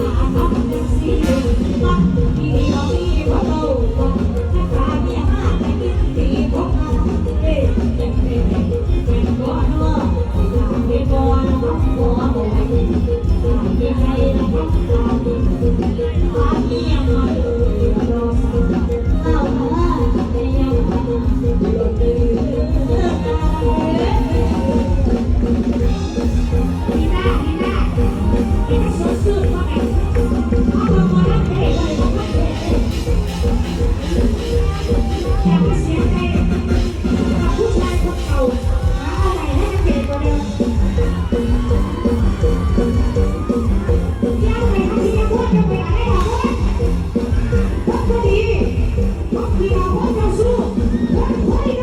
Oh. 我敢说，快快！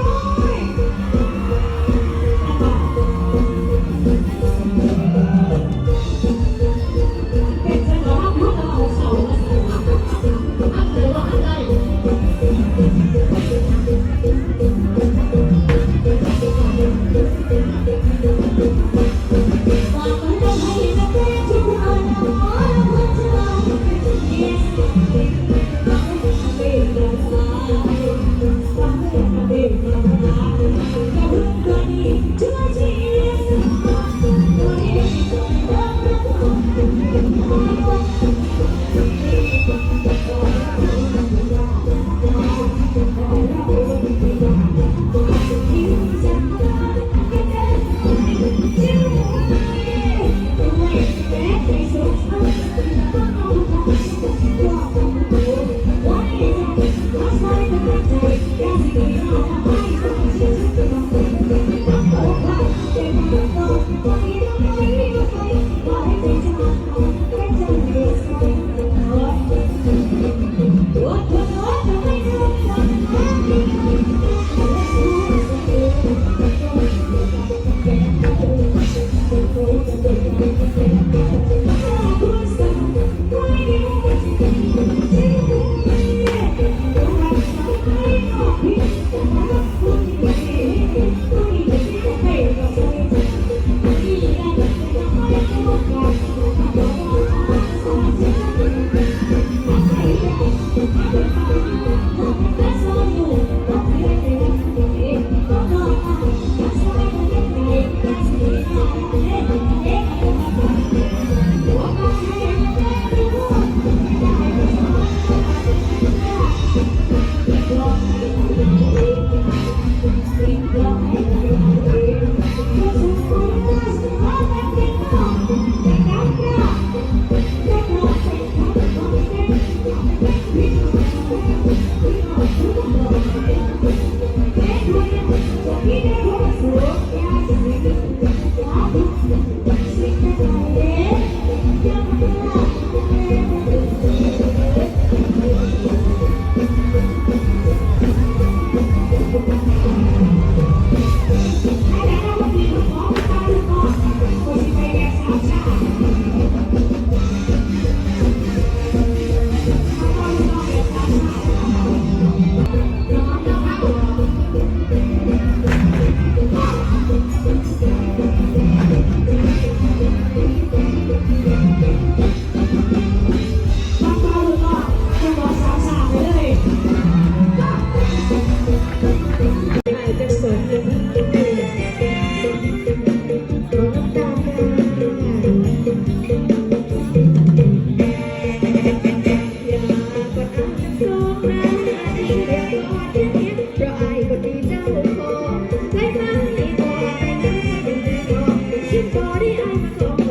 body high school.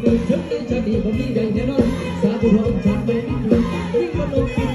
เงินเจะดีผมมีใหญ่แน่นอนสาธุพรจากไม่มีเงินที่คนลงที่